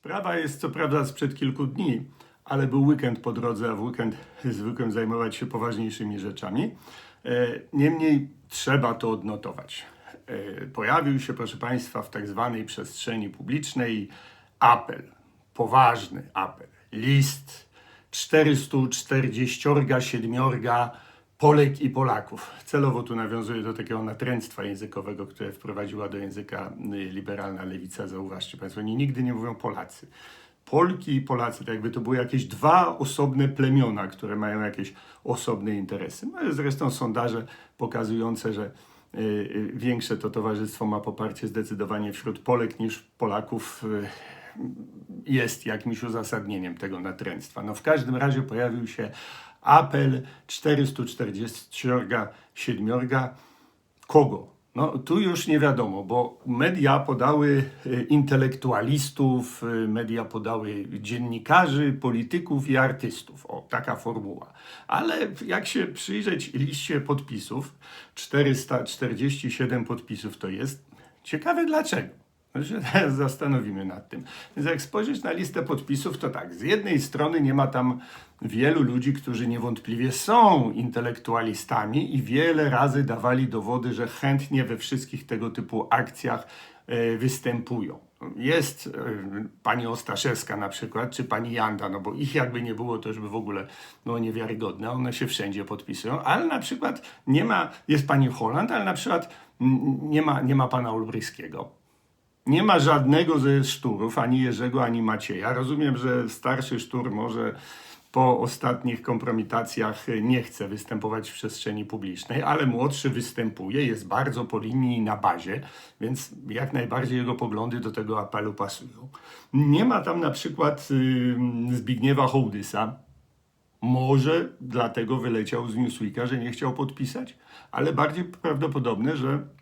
Sprawa jest co prawda sprzed kilku dni, ale był weekend po drodze, a w weekend zwykłem zajmować się poważniejszymi rzeczami. E, Niemniej trzeba to odnotować. E, Pojawił się, proszę Państwa, w tak zwanej przestrzeni publicznej apel, poważny apel, list 447 Polek i Polaków. Celowo tu nawiązuję do takiego natręctwa językowego, które wprowadziła do języka y, liberalna lewica. Zauważcie Państwo, oni nigdy nie mówią Polacy. Polki i Polacy, tak jakby to były jakieś dwa osobne plemiona, które mają jakieś osobne interesy. No, zresztą sondaże pokazujące, że y, y, większe to towarzystwo ma poparcie zdecydowanie wśród Polek niż Polaków. jest jakimś uzasadnieniem tego natręctwa. No w każdym razie pojawił się apel 447 kogo? No tu już nie wiadomo, bo media podały e, intelektualistów, e, media podały dziennikarzy, polityków i artystów. O, taka formuła. Ale jak się przyjrzeć liście podpisów, 447 podpisów to jest, ciekawe dlaczego. Się zastanowimy nad tym. Więc jak spojrzeć na listę podpisów, to tak, z jednej strony nie ma tam wielu ludzi, którzy niewątpliwie są intelektualistami i wiele razy dawali dowody, że chętnie we wszystkich tego typu akcjach e, występują. Jest e, pani Ostaszewska na przykład, czy pani Janda, no bo ich jakby nie było, to już by w ogóle było niewiarygodne. One się wszędzie podpisują, ale na przykład nie ma, jest pani Holland, ale na przykład nie ma, nie ma pana Ulbryskiego. Nie ma żadnego ze szturów, ani Jerzego, ani Macieja. Rozumiem, że starszy sztur może po ostatnich kompromitacjach nie chce występować w przestrzeni publicznej, ale młodszy występuje, jest bardzo po linii i na bazie, więc jak najbardziej jego poglądy do tego apelu pasują. Nie ma tam na przykład Zbigniewa Hołdysa, może dlatego wyleciał z Newsweeka, że nie chciał podpisać, ale bardziej prawdopodobne, że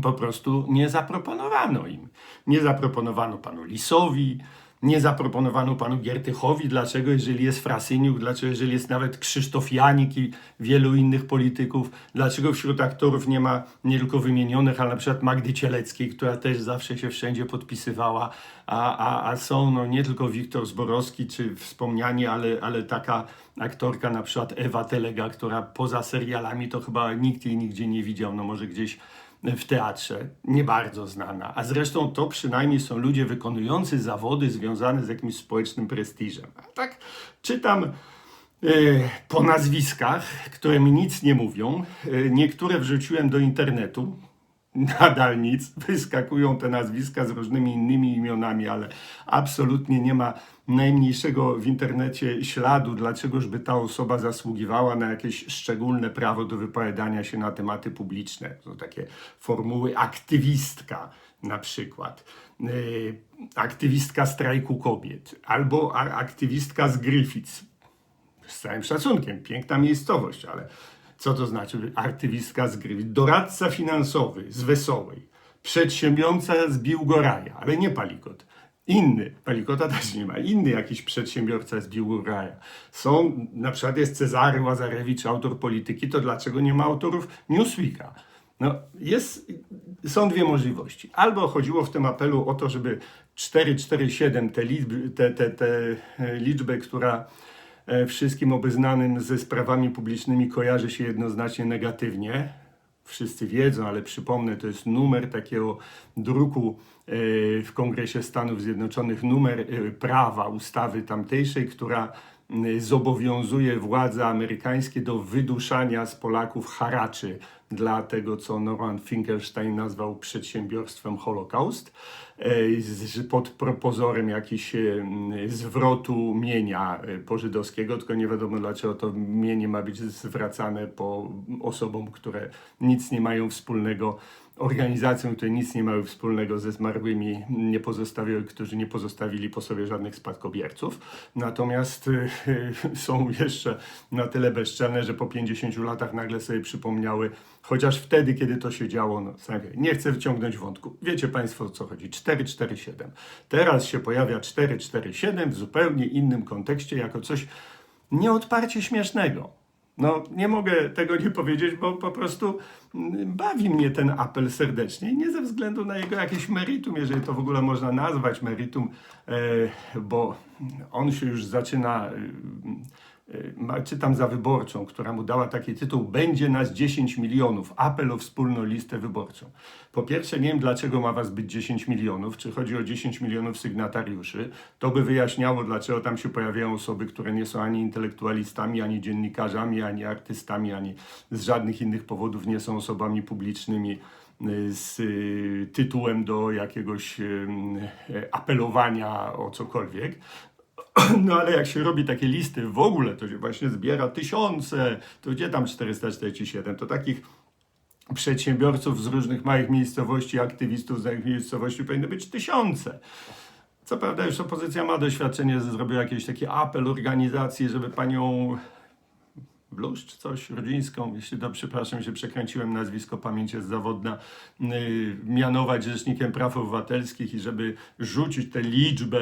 po prostu nie zaproponowano im. Nie zaproponowano panu Lisowi, nie zaproponowano panu Giertychowi. Dlaczego, jeżeli jest Frasyniuk, dlaczego, jeżeli jest nawet Krzysztof Janik i wielu innych polityków, dlaczego wśród aktorów nie ma nie tylko wymienionych, ale na przykład Magdy Cieleckiej, która też zawsze się wszędzie podpisywała, a, a, a są no, nie tylko Wiktor Zborowski czy wspomniani, ale, ale taka aktorka na przykład Ewa Telega, która poza serialami to chyba nikt jej nigdzie nie widział, no może gdzieś w teatrze, nie bardzo znana. A zresztą to przynajmniej są ludzie wykonujący zawody związane z jakimś społecznym prestiżem. A tak czytam e, po nazwiskach, które mi nic nie mówią. E, niektóre wrzuciłem do internetu. Nadal nic. Wyskakują te nazwiska z różnymi innymi imionami, ale absolutnie nie ma najmniejszego w internecie śladu, dlaczegożby ta osoba zasługiwała na jakieś szczególne prawo do wypowiadania się na tematy publiczne. To takie formuły aktywistka na przykład. Yy, aktywistka strajku kobiet albo aktywistka z Griffiths z całym szacunkiem, piękna miejscowość, ale co to znaczy aktywistka z gry? Doradca finansowy z Wesołej, przedsiębiorca z Biłgoraja, ale nie Palikot. Inny, Palikota też nie ma, inny jakiś przedsiębiorca z Biłgoraja. Są, na przykład jest Cezary Łazarewicz, autor polityki, to dlaczego nie ma autorów Newsweeka? No, jest, są dwie możliwości. Albo chodziło w tym apelu o to, żeby 447, te liczby, te, te, te e, liczbę, która e, wszystkim obeznanym ze sprawami publicznymi kojarzy się jednoznacznie negatywnie. Wszyscy wiedzą, ale przypomnę, to jest numer takiego druku e, w Kongresie Stanów Zjednoczonych, numer e, prawa, ustawy tamtejszej, która zobowiązuje władze amerykańskie do wyduszania z Polaków haraczy dla tego, co Norman Finkelstein nazwał przedsiębiorstwem Holokaust, pod pro- pozorem jakiś e, zwrotu mienia e, pożydowskiego, tylko nie wiadomo dlaczego to mienie ma być zwracane po osobom, które nic nie mają wspólnego organizacjom, które nic nie mają wspólnego ze zmarłymi, nie którzy nie pozostawili po sobie żadnych spadkobierców. Natomiast y, są jeszcze na tyle bezczelne, że po 50 latach nagle sobie przypomniały, chociaż wtedy, kiedy to się działo, no, nie chcę wyciągnąć wątku. Wiecie Państwo o co chodzi? 447. Teraz się pojawia 447 w zupełnie innym kontekście, jako coś nieodparcie śmiesznego. No, nie mogę tego nie powiedzieć, bo po prostu mm, bawi mnie ten apel serdecznie. I nie ze względu na jego jakieś meritum, jeżeli to w ogóle można nazwać meritum, e, bo on się już zaczyna. Ma- czytam za wyborczą, która mu dała taki tytuł Będzie nas 10 milionów. Apel o wspólną listę wyborczą. Po pierwsze, nie wiem dlaczego ma was być 10 milionów. Czy chodzi o 10 milionów sygnatariuszy? To by wyjaśniało, dlaczego tam się pojawiają osoby, które nie są ani intelektualistami, ani dziennikarzami, ani artystami, ani z żadnych innych powodów nie są osobami publicznymi y, z y, tytułem do jakiegoś y, y, apelowania o cokolwiek. No ale jak się robi takie listy w ogóle, to się właśnie zbiera tysiące, to gdzie tam 447? To takich przedsiębiorców z różnych małych miejscowości, aktywistów z małych miejscowości powinny być tysiące. Co prawda już opozycja ma doświadczenie, że zrobiła jakiś taki apel organizacji, żeby panią Bluszcz, coś, rodzińską, jeśli to, przepraszam, się przekręciłem, nazwisko, pamięć jest zawodna, yy, mianować Rzecznikiem Praw Obywatelskich i żeby rzucić tę liczbę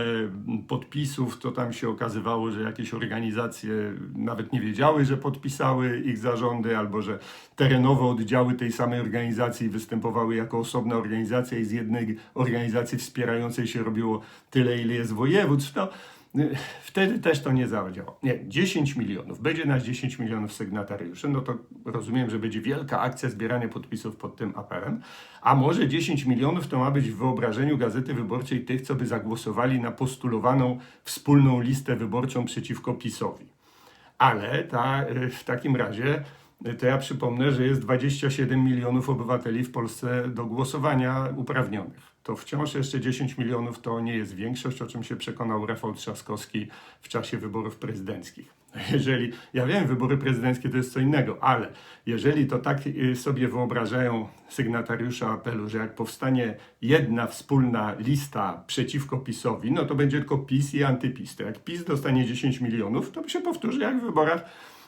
podpisów, to tam się okazywało, że jakieś organizacje nawet nie wiedziały, że podpisały ich zarządy, albo że terenowe oddziały tej samej organizacji występowały jako osobna organizacja i z jednej organizacji wspierającej się robiło tyle, ile jest województw. No, Wtedy też to nie zadziałało. Nie, 10 milionów. Będzie nas 10 milionów sygnatariuszy. No to rozumiem, że będzie wielka akcja zbierania podpisów pod tym apelem. A może 10 milionów to ma być w wyobrażeniu Gazety Wyborczej tych, co by zagłosowali na postulowaną wspólną listę wyborczą przeciwko PiSowi. Ale ta, y, w takim razie y, to ja przypomnę, że jest 27 milionów obywateli w Polsce do głosowania uprawnionych. To wciąż jeszcze 10 milionów to nie jest większość, o czym się przekonał Rafał Trzaskowski w czasie wyborów prezydenckich. Jeżeli, ja wiem, wybory prezydenckie to jest co innego, ale jeżeli to tak y, sobie wyobrażają sygnatariusze apelu, że jak powstanie jedna wspólna lista przeciwko PiSowi, no to będzie tylko PiS i antyPiS. To jak PiS dostanie 10 milionów, to się powtórzy jak w wyborach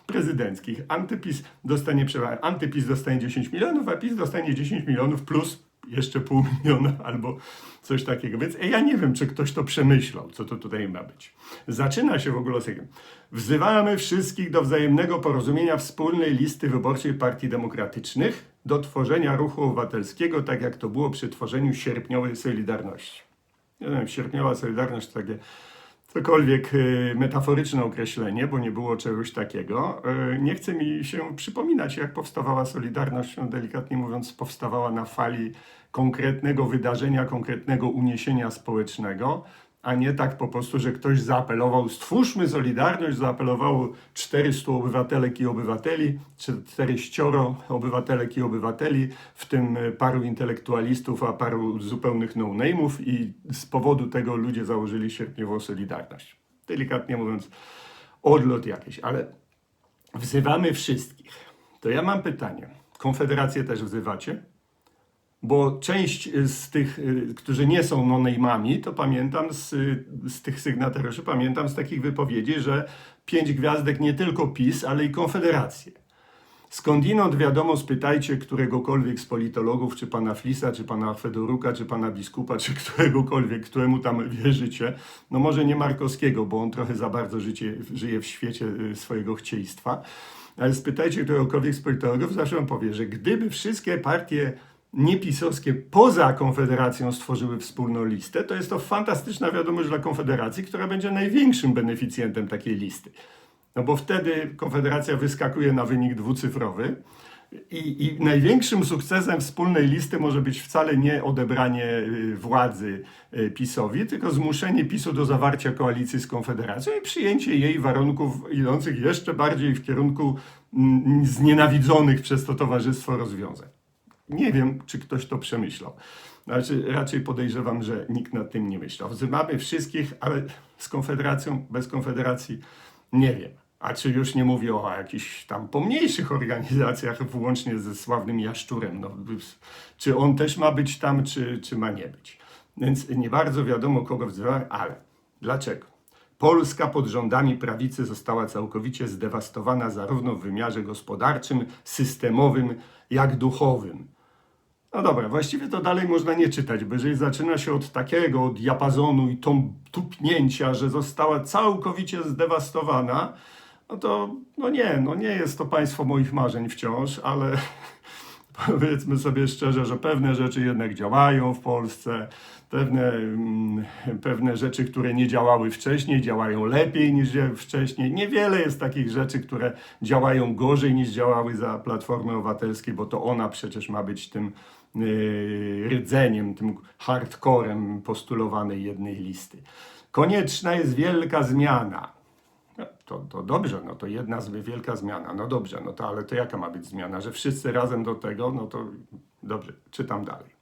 prezydenckich. Antypis dostanie. Antypis dostanie 10 milionów, a PiS dostanie 10 milionów plus jeszcze pół miliona albo coś takiego. Więc ja nie wiem, czy ktoś to przemyślał, co to tutaj ma być. Zaczyna się w ogóle z tego. Wzywamy wszystkich do wzajemnego porozumienia wspólnej listy wyborczej partii demokratycznych do tworzenia ruchu obywatelskiego, tak jak to było przy tworzeniu sierpniowej Solidarności. Nie wiem, sierpniowa Solidarność to takie cokolwiek y, metaforyczne określenie, bo nie było czegoś takiego. Y, Nie chce mi się przypominać, jak powstawała Solidarność, no, delikatnie mówiąc, powstawała na fali konkretnego wydarzenia, konkretnego uniesienia społecznego, a nie tak po prostu, że ktoś zaapelował, stwórzmy Solidarność, zaapelowało 400 obywatelek i obywateli, czy 400 obywatelek i obywateli, w tym y, paru intelektualistów, a paru zupełnych no-name'ów i z powodu tego ludzie założyli sierpniową Solidarność. Delikatnie mówiąc, odlot jakiś, ale wzywamy wszystkich. To ja mam pytanie. Konfederację też wzywacie? Bo część z tych, y, którzy nie są no-name'ami, to pamiętam z, y, z tych sygnatariuszy, pamiętam z takich wypowiedzi, że pięć gwiazdek nie tylko PiS, ale i Konfederację. Skądinąd wiadomo, spytajcie któregokolwiek z politologów, czy pana Flisa, czy pana Fedoruka, czy pana biskupa, czy któregokolwiek, któremu tam wierzycie. No może nie Markowskiego, bo on trochę za bardzo życie, żyje w świecie y, swojego chcieństwa. Ale spytajcie któregokolwiek z politologów, zawsze on powie, że gdyby wszystkie partie niepisowskie poza Konfederacją stworzyły wspólną listę, to jest to fantastyczna wiadomość dla Konfederacji, która będzie największym beneficjentem takiej listy. No bo wtedy Konfederacja wyskakuje na wynik dwucyfrowy i, i największym sukcesem wspólnej listy może być wcale nie odebranie y, władzy y, PiSowi, tylko zmuszenie PiSu do zawarcia koalicji z Konfederacją i przyjęcie jej warunków idących jeszcze bardziej w kierunku mm, znienawidzonych przez to towarzystwo rozwiązań. Nie wiem, czy ktoś to przemyślał. Znaczy, raczej podejrzewam, że nikt nad tym nie myślał. Wzywamy wszystkich, ale z Konfederacją, bez Konfederacji nie wiem. A czy już nie mówię o jakichś tam pomniejszych organizacjach, włącznie ze sławnym Jaszczurem. No, czy on też ma być tam, czy, czy ma nie być. Więc nie bardzo wiadomo, kogo wzywamy, ale dlaczego? Polska pod rządami prawicy została całkowicie zdewastowana zarówno w wymiarze gospodarczym, systemowym, jak duchowym. No dobra, właściwie to dalej można nie czytać, bo jeżeli zaczyna się od takiego diapazonu i tą tupnięcia, że została całkowicie zdewastowana, no to no nie, no nie jest to państwo moich marzeń wciąż, ale powiedzmy sobie szczerze, że pewne rzeczy jednak działają w Polsce, pewne, mm, pewne rzeczy, które nie działały wcześniej, działają lepiej niż wcześniej. Niewiele jest takich rzeczy, które działają gorzej niż działały za Platformy Obywatelskiej, bo to ona przecież ma być tym rdzeniem, tym hardcorem postulowanej jednej listy. Konieczna jest wielka zmiana. No, to, to dobrze, no to jedna wielka zmiana. No dobrze, no to ale to jaka ma być zmiana? Że wszyscy razem do tego, no to dobrze, czytam dalej.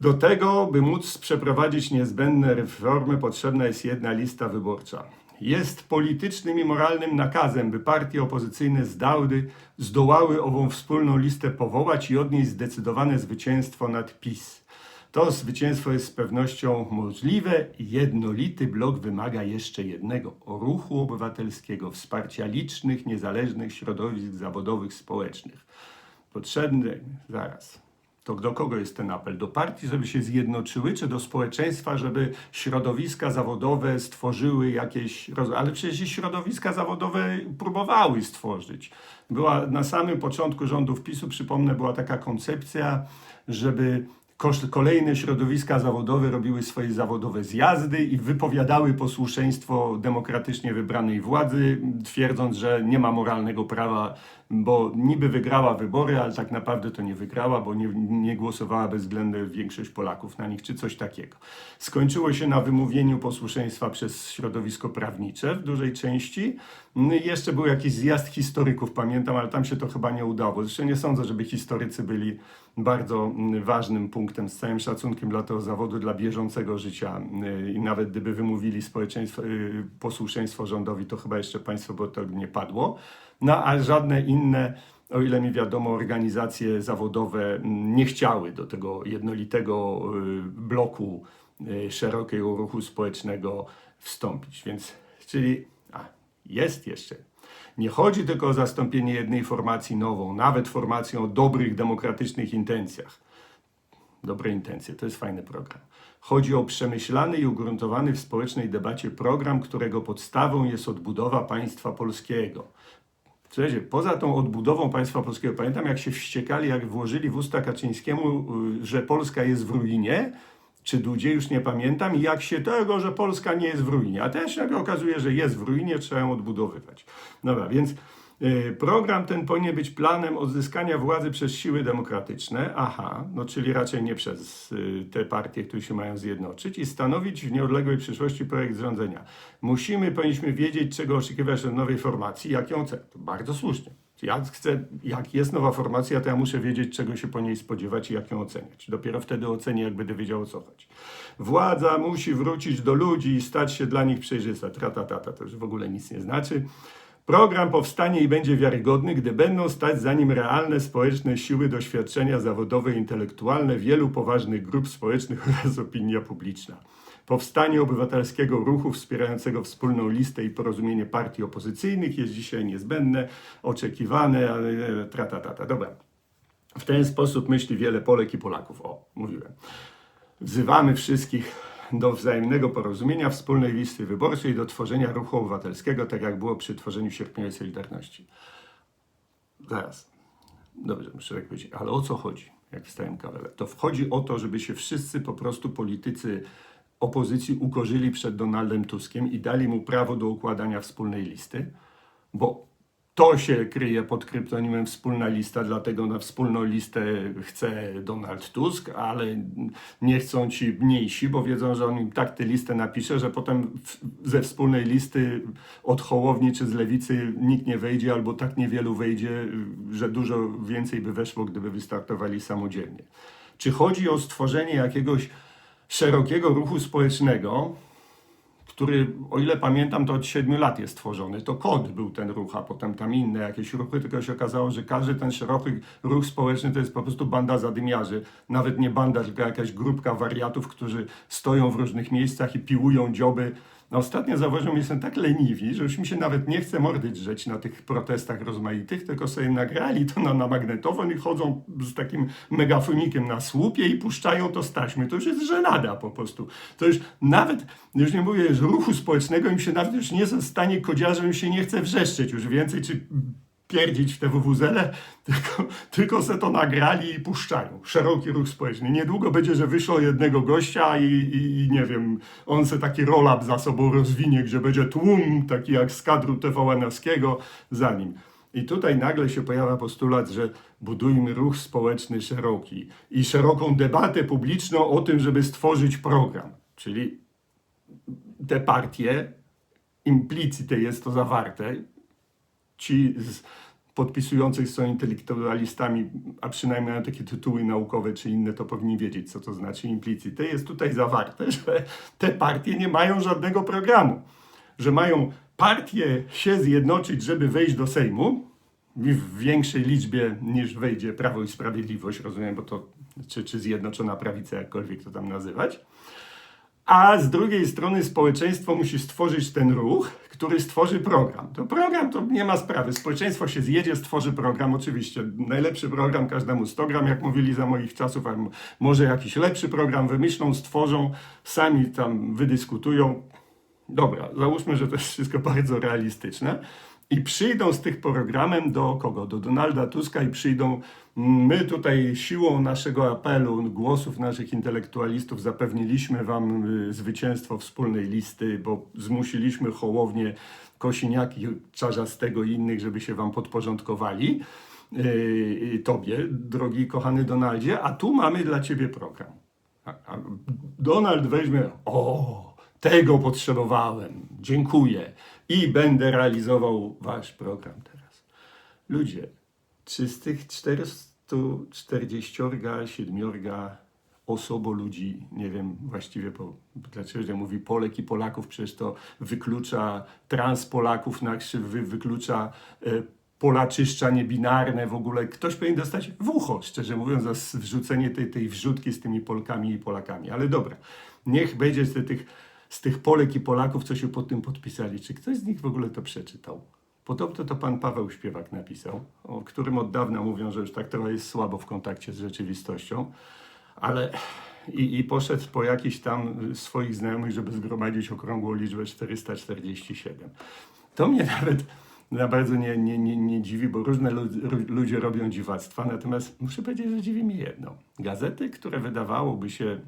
Do tego, by móc przeprowadzić niezbędne reformy, potrzebna jest jedna lista wyborcza. Jest politycznym i moralnym nakazem, by partie opozycyjne zdały, zdołały ową wspólną listę powołać i odnieść zdecydowane zwycięstwo nad PiS. To zwycięstwo jest z pewnością możliwe jednolity blok wymaga jeszcze jednego ruchu obywatelskiego, wsparcia licznych, niezależnych środowisk zawodowych, społecznych. Potrzebny, zaraz, to do kogo jest ten apel? Do partii, żeby się zjednoczyły, czy do społeczeństwa, żeby środowiska zawodowe stworzyły jakieś. Ale przecież środowiska zawodowe próbowały stworzyć. Była na samym początku rządów PiSu, przypomnę, była taka koncepcja, żeby kolejne środowiska zawodowe robiły swoje zawodowe zjazdy i wypowiadały posłuszeństwo demokratycznie wybranej władzy, twierdząc, że nie ma moralnego prawa, bo niby wygrała wybory, ale tak naprawdę to nie wygrała, bo nie, nie głosowała bezwzględna większość Polaków na nich, czy coś takiego. Skończyło się na wymówieniu posłuszeństwa przez środowisko prawnicze w dużej części. No jeszcze był jakiś zjazd historyków, pamiętam, ale tam się to chyba nie udało. Zresztą nie sądzę, żeby historycy byli bardzo mm, ważnym punktem, z całym szacunkiem dla tego zawodu, dla bieżącego życia. Y, I nawet gdyby wymówili społeczeństwo, y, posłuszeństwo rządowi, to chyba jeszcze państwo by to nie padło. No a żadne inne, o ile mi wiadomo, organizacje zawodowe nie chciały do tego jednolitego y, bloku y, szerokiego ruchu społecznego wstąpić. Więc, czyli a, jest jeszcze nie chodzi tylko o zastąpienie jednej formacji nową, nawet formacją o dobrych, demokratycznych intencjach. Dobre intencje, to jest fajny program. Chodzi o przemyślany i ugruntowany w społecznej debacie program, którego podstawą jest odbudowa państwa polskiego. Słuchajcie, poza tą odbudową państwa polskiego, pamiętam jak się wściekali, jak włożyli w usta Kaczyńskiemu, y, że Polska jest w ruinie, czy Dudzie, już nie pamiętam, i jak się tego, że Polska nie jest w ruinie. A teraz się okazuje, że jest w ruinie, trzeba ją odbudowywać. Dobra, więc program ten powinien być planem odzyskania władzy przez siły demokratyczne, aha, no czyli raczej nie przez y, te partie, które się mają zjednoczyć i stanowić w nieodległej przyszłości projekt rządzenia. Musimy, powinniśmy wiedzieć, czego oczekiwać od nowej formacji, jak ją oceniać. To bardzo słusznie. Ja chcę, jak jest nowa formacja, to ja muszę wiedzieć, czego się po niej spodziewać i jak ją oceniać. Dopiero wtedy ocenię, jak będę wiedział, o co chodzi. Władza musi wrócić do ludzi i stać się dla nich przejrzysta. Tratatata, to już w ogóle nic nie znaczy. Program powstanie i będzie wiarygodny, gdy będą stać za nim realne społeczne siły, doświadczenia zawodowe intelektualne wielu poważnych grup społecznych oraz opinia publiczna. Powstanie obywatelskiego ruchu wspierającego wspólną listę i porozumienie partii opozycyjnych jest dzisiaj niezbędne, oczekiwane, ale e, tratatata. Dobra. W ten sposób myśli wiele Polek i Polaków. O, mówiłem. Wzywamy wszystkich do wzajemnego porozumienia, wspólnej listy wyborczej, do tworzenia ruchu obywatelskiego, tak jak było przy tworzeniu sierpniowej Solidarności. Zaraz. Dobrze, muszę tak powiedzieć, ale o co chodzi, jak wstałem kawaler? To wchodzi o to, żeby się wszyscy po prostu politycy opozycji ukorzyli przed Donaldem Tuskiem i dali mu prawo do układania wspólnej listy, bo to się kryje pod kryptonimem wspólna lista, dlatego na wspólną listę chce Donald Tusk, ale nie chcą ci mniejsi, bo wiedzą, że on im tak tę listę napisze, że potem ze wspólnej listy od Hołowni czy z Lewicy nikt nie wejdzie, albo tak niewielu wejdzie, że dużo więcej by weszło, gdyby wystartowali samodzielnie. Czy chodzi o stworzenie jakiegoś szerokiego ruchu społecznego, który, o ile pamiętam, to od 7 lat jest tworzony. To KOD był ten ruch, a potem tam inne jakieś ruchy, tylko się okazało, że każdy ten szeroki ruch społeczny to jest po prostu banda zadymiarzy. Nawet nie banda, tylko jakaś grupka wariatów, którzy stoją w różnych miejscach i piłują dzioby No ostatnio zauważyłem, że jestem tak leniwi, że już mi się nawet nie chce mordy drzeć na tych protestach rozmaitych, tylko sobie nagrali to na, na magnetofon i chodzą z takim megafonikiem na słupie i puszczają to z taśmy. To już jest żenada po prostu. To już nawet, już nie mówię, że ruchu społecznego im się nawet już nie zostanie kodziarzem, się nie chce wrzeszczeć już więcej, czy pierdzić w te WWZele, tylko, tylko se to nagrali i puszczają. Szeroki ruch społeczny. Niedługo będzie, że wyszło jednego gościa i, i, i nie wiem, on se taki roll-up za sobą rozwinie, gdzie będzie tłum, taki jak z kadru TVN-owskiego za nim. I tutaj nagle się pojawia postulat, że budujmy ruch społeczny szeroki i szeroką debatę publiczną o tym, żeby stworzyć program. Czyli te partie, implicite jest to zawarte, ci z podpisujących są intelektualistami, a przynajmniej mają takie tytuły naukowe czy inne, to powinni wiedzieć, co to znaczy implicite. Jest tutaj zawarte, że te partie nie mają żadnego programu, że mają partie się zjednoczyć, żeby wejść do Sejmu w większej liczbie niż wejdzie Prawo i Sprawiedliwość, rozumiem, bo to, czy, czy Zjednoczona Prawica, jakkolwiek to tam nazywać. A z drugiej strony społeczeństwo musi stworzyć ten ruch, który stworzy program. To program to nie ma sprawy. Społeczeństwo się zjedzie, stworzy program. Oczywiście najlepszy program każdemu 100 gram, jak mówili za moich czasów, a może jakiś lepszy program wymyślą, stworzą, sami tam wydyskutują. Dobra, załóżmy, że to jest wszystko bardzo realistyczne. I przyjdą z tych programem do kogo? Do Donalda Tuska i przyjdą. My tutaj siłą naszego apelu, głosów naszych intelektualistów zapewniliśmy wam y, zwycięstwo wspólnej listy, bo zmusiliśmy Hołownię, Kosiniaki, Czarzastego i innych, żeby się wam podporządkowali. Yy, tobie, drogi kochany Donaldzie, a tu mamy dla ciebie program. Donald weźmie, o, tego potrzebowałem, dziękuję i będę realizował wasz program teraz. Ludzie, czy z tych 447 osobo ludzi, nie wiem właściwie po, dlaczego się mówi Polek i Polaków, przecież to wyklucza trans Polaków, na krzyw, wy, wyklucza e, polaczyszcza niebinarne, w ogóle ktoś powinien dostać w ucho, szczerze mówiąc, za wrzucenie tej, tej wrzutki z tymi Polkami i Polakami. Ale dobra, niech będzie z tych z tych Polek i Polaków, co się pod tym podpisali, czy ktoś z nich w ogóle to przeczytał? Podobno to pan Paweł Śpiewak napisał, o którym od dawna mówią, że już tak trochę jest słabo w kontakcie z rzeczywistością, ale i, i poszedł po jakichś tam swoich znajomych, żeby zgromadzić okrągłą liczbę 447. To mnie nawet na bardzo nie, nie, nie, nie dziwi, bo różne lu ludzie robią dziwactwa, natomiast muszę powiedzieć, że dziwi mnie jedno. Gazety, które wydawałoby się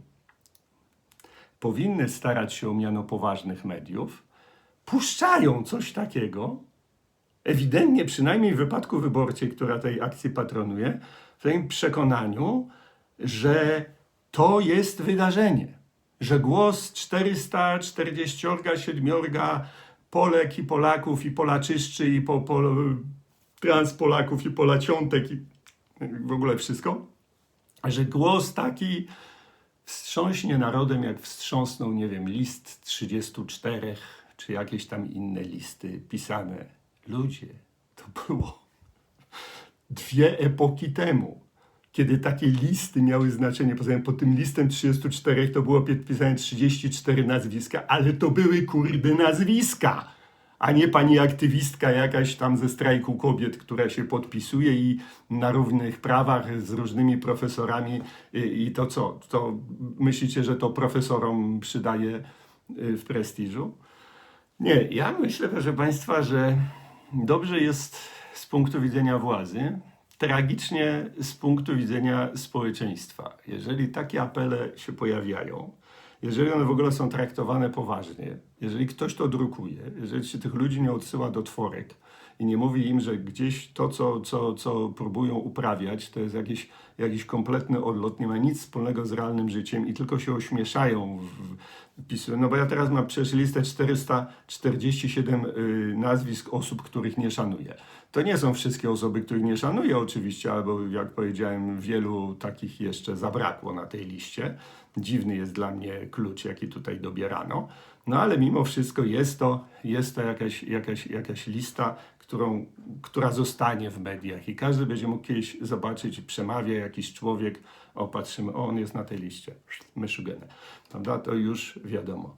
powinny starać się o miano poważnych mediów, puszczają coś takiego, ewidentnie, przynajmniej w wypadku wyborczej, która tej akcji patronuje, w tym przekonaniu, że to jest wydarzenie, że głos 447 Polek i Polaków i Polaczyszczy i po, po, trans Polaków i Polaciątek i w ogóle wszystko, że głos taki wstrząśnie narodem, jak wstrząsnął, nie wiem, list 34, czy jakieś tam inne listy pisane. Ludzie, to było dwie epoki temu, kiedy takie listy miały znaczenie. Poza tym pod tym listem 34 to było pisane 34 nazwiska, ale to były kurde nazwiska a nie pani aktywistka jakaś tam ze strajku kobiet, która się podpisuje i na równych prawach z różnymi profesorami i, i to co? To myślicie, że to profesorom przydaje y, w prestiżu? Nie, ja myślę, proszę Państwa, że dobrze jest z punktu widzenia władzy, tragicznie z punktu widzenia społeczeństwa. Jeżeli takie apele się pojawiają, jeżeli one w ogóle są traktowane poważnie, jeżeli ktoś to drukuje, jeżeli się tych ludzi nie odsyła do tworek i nie mówi im, że gdzieś to, co, co, co próbują uprawiać, to jest jakiś, jakiś kompletny odlot, nie ma nic wspólnego z realnym życiem i tylko się ośmieszają, w, pisują. No bo ja teraz mam przecież listę 447 y, nazwisk osób, których nie szanuję. To nie są wszystkie osoby, których nie szanuję oczywiście, albo jak powiedziałem, wielu takich jeszcze zabrakło na tej liście. Dziwny jest dla mnie klucz, jaki tutaj dobierano. No ale mimo wszystko jest to, jest to jakaś, jakaś, jakaś lista, którą, która zostanie w mediach i każdy będzie mógł kiedyś zobaczyć, przemawia jakiś człowiek, o patrzymy, o on jest na tej liście, myszugene, prawda, to już wiadomo.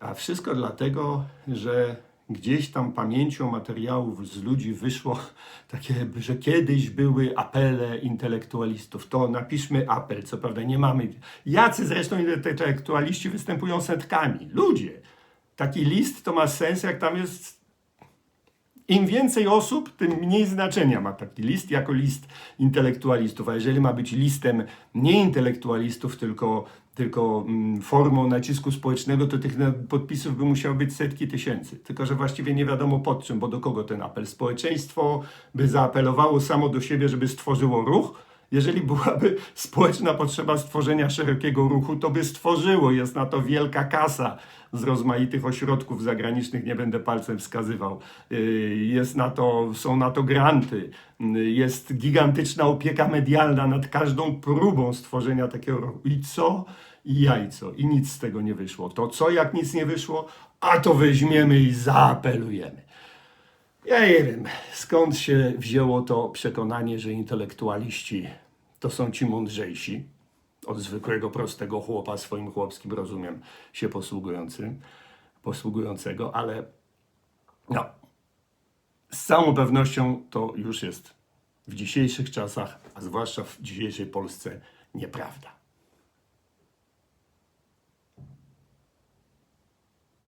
A wszystko dlatego, że gdzieś tam pamięcią materiałów z ludzi wyszło takie, że kiedyś były apele intelektualistów. To napiszmy apel, co prawda nie mamy. Jacy zresztą intelektualiści występują setkami. Ludzie. Taki list to ma sens, jak tam jest im więcej osób, tym mniej znaczenia ma taki list jako list intelektualistów. A jeżeli ma być listem nie intelektualistów, tylko, tylko mm, formą nacisku społecznego, to tych podpisów by musiało być setki tysięcy. Tylko, że właściwie nie wiadomo pod czym, bo do kogo ten apel. Społeczeństwo by zaapelowało samo do siebie, żeby stworzyło ruch. Jeżeli byłaby społeczna potrzeba stworzenia szerokiego ruchu, to by stworzyło. Jest na to wielka kasa z rozmaitych ośrodków zagranicznych, nie będę palcem wskazywał. Yy, Jest na to, są na to granty, Yy, jest gigantyczna opieka medialna nad każdą próbą stworzenia takiego ruchu. I co? I jajco. I nic z tego nie wyszło. To co, jak nic nie wyszło? A to weźmiemy i zaapelujemy. Ja nie wiem, skąd się wzięło to przekonanie, że intelektualiści to są ci mądrzejsi od zwykłego, prostego chłopa swoim chłopskim rozumiem się posługującym, posługującego, ale no, z całą pewnością to już jest w dzisiejszych czasach, a zwłaszcza w dzisiejszej Polsce, nieprawda.